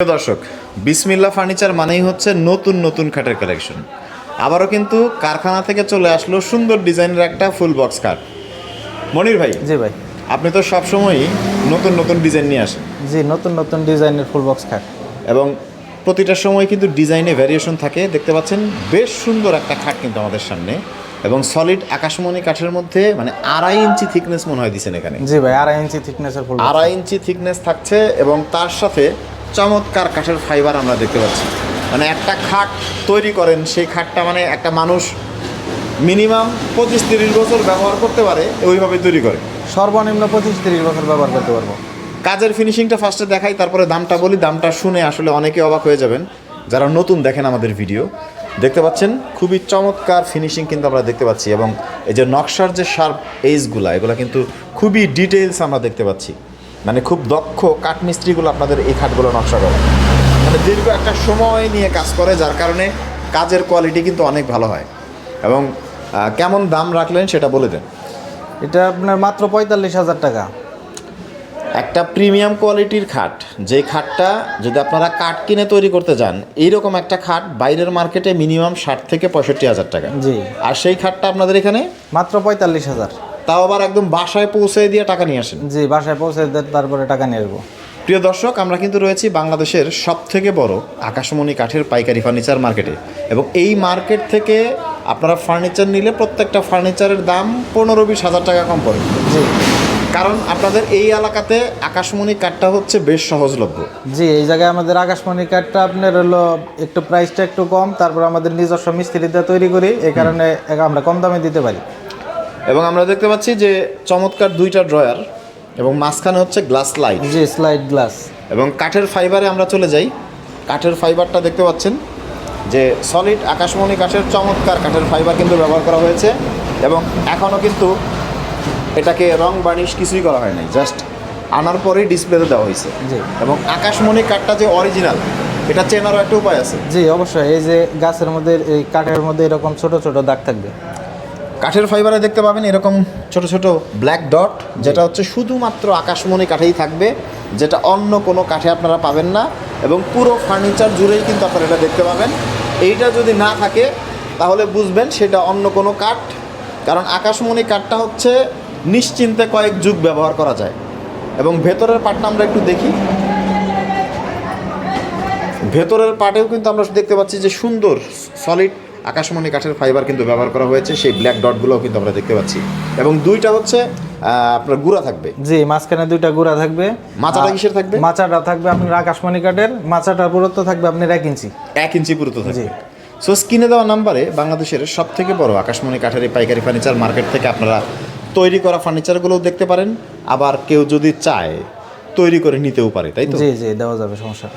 প্রিয় দর্শক বিসমিল্লা ফার্নিচার মানেই হচ্ছে নতুন নতুন খাটের কালেকশন আবারও কিন্তু কারখানা থেকে চলে আসলো সুন্দর ডিজাইনের একটা ফুল বক্স খাট। মনির ভাই জি ভাই। আপনি তো সবসময়ই নতুন নতুন ডিজাইন নিয়ে আসেন। জি নতুন নতুন ডিজাইনের ফুল বক্স খাট। এবং প্রতিটা সময় কিন্তু ডিজাইনে ভ্যারিয়েশন থাকে। দেখতে পাচ্ছেন বেশ সুন্দর একটা খাট কিন্তু আমাদের সামনে। এবং সলিড আকাশমণি কাঠের মধ্যে মানে আড়াই ইঞ্চি থিকনেস মনে হয় দিচ্ছেন এখানে। জি ভাই আড়াই ইঞ্চি থিকনেসের ফুল আড়াই ইঞ্চি থিকনেস থাকছে এবং তার সাথে চমৎকার কাঠের ফাইবার আমরা দেখতে পাচ্ছি। মানে একটা খাট তৈরি করেন সেই খাটটা মানে একটা মানুষ মিনিমাম পঁচিশ তিরিশ বছর ব্যবহার করতে পারে ওইভাবে তৈরি করে। সর্বনিম্ন পঁচিশ তিরিশ বছর ব্যবহার করতে পারব। কাজের ফিনিশিংটা ফার্স্টে দেখাই তারপরে দামটা বলি দামটা শুনে আসলে অনেকে অবাক হয়ে যাবেন। যারা নতুন দেখেন আমাদের ভিডিও দেখতে পাচ্ছেন খুবই চমৎকার ফিনিশিং কিন্তু আমরা দেখতে পাচ্ছি এবং এই যে নকশার যে শার্প এইজগুলা এগুলো কিন্তু খুবই ডিটেলস আমরা দেখতে পাচ্ছি। মানে খুব দক্ষ কাঠমিস্ত্রিগুলো আপনাদের এই খাটগুলো নকশা করে। মানে দীর্ঘ একটা সময় নিয়ে কাজ করে যার কারণে কাজের কোয়ালিটি কিন্তু অনেক ভালো হয়। এবং কেমন দাম রাখলেন সেটা বলে দেন। এটা আপনার মাত্র পঁয়তাল্লিশ হাজার টাকা। একটা প্রিমিয়াম কোয়ালিটির খাট যে খাটটা যদি আপনারা কাঠ কিনে তৈরি করতে যান এইরকম একটা খাট বাইরের মার্কেটে মিনিমাম ষাট থেকে পঁয়ষট্টি হাজার টাকা। জি। আর সেই খাটটা আপনাদের এখানে? মাত্র পঁয়তাল্লিশ হাজার। তাও আবার একদম বাসায় পৌঁছে দিয়ে টাকা নিয়ে আসেন। জি বাসায় পৌঁছে দিয়ে তারপরে টাকা নিয়ে আসব। প্রিয় দর্শক আমরা কিন্তু রয়েছি বাংলাদেশের সব থেকে বড় আকাশমণি কাঠের পাইকারি ফার্নিচার মার্কেটে। এবং এই মার্কেট থেকে আপনারা ফার্নিচার নিলে প্রত্যেকটা ফার্নিচারের দাম পনেরো বিশ হাজার টাকা কম পড়ে। জি। কারণ আপনাদের এই এলাকাতে আকাশমণি কাঠটা হচ্ছে বেশ সহজলভ্য। জি এই জায়গায় আমাদের আকাশমণি কাঠটা আপনার হলো একটু প্রাইসটা একটু কম তারপর আমাদের নিজস্ব মিস্ত্রিতে তৈরি করি এই কারণে আমরা কম দামে দিতে পারি। এবং আমরা দেখতে পাচ্ছি যে চমৎকার দুইটা ড্রয়ার এবং মাঝখানে হচ্ছে glass light. G slide glass এবং কাঠের ফাইবারে আমরা চলে যাই। কাঠের ফাইবারটা দেখতে পাচ্ছেন যে সলিড আকাশমণি কাঠের চমৎকার কাঠের ফাইবার কিন্তু ব্যবহার করা হয়েছে এবং এখনও কিন্তু এটাকে রং বার্নিশ কিছুই করা হয় নাই জাস্ট আনার পরেই ডিসপ্লেতে দেওয়া হয়েছে। জি। এবং আকাশমণি কাঠটা যে অরিজিনাল এটা চেনারও একটা উপায় আছে। জি অবশ্যই এই যে গাছের মধ্যে এই কাঠের মধ্যে এরকম ছোট ছোট দাগ থাকবে। কাঠের ফাইবারে দেখতে পাবেন এরকম ছোট ছোট ব্ল্যাক ডট যেটা হচ্ছে শুধুমাত্র আকাশমণি কাঠেই থাকবে, যেটা অন্য কোনো কাঠে আপনারা পাবেন না। এবং পুরো ফার্নিচার জুড়েই কিন্তু আপনারা এটা দেখতে পাবেন। এইটা যদি না থাকে, তাহলে বুঝবেন সেটা অন্য কোনো কাঠ। কারণ আকাশমণি কাঠটা হচ্ছে নিশ্চিন্তে কয়েক যুগ ব্যবহার করা যায়। এবং ভেতরের পাটটা আমরা একটু দেখি। ভেতরের পাটেও কিন্তু আমরা দেখতে পাচ্ছি যে সুন্দর সলিড আকাশমণি কাঠের ফাইবার কিন্তু ব্যবহার করা হয়েছে সেই ব্ল্যাক ডটগুলোও কিন্তু আমরা দেখতে পাচ্ছি। এবং দুইটা হচ্ছে আপনার গুঁড়া থাকবে। জি মাঝখানে দুইটা গুঁড়া থাকবে। মাচাটা কিসের থাকবে? মাচাটা থাকবে আপনার আকাশমণি কাঠের মাচাটার পুরুত্ব থাকবে আপনার এক ইঞ্চি। এক ইঞ্চি পুরুত্ব থাকবে। সো স্ক্রিনে দেওয়া নাম্বারে বাংলাদেশের সব থেকে বড় আকাশমণি কাঠের এই পাইকারি ফার্নিচার মার্কেট থেকে আপনারা তৈরি করা ফার্নিচারগুলোও দেখতে পারেন। আবার কেউ যদি চায় তৈরি করে নিতেও পারে তাই তো? জি জি দেওয়া যাবে সমস্যা।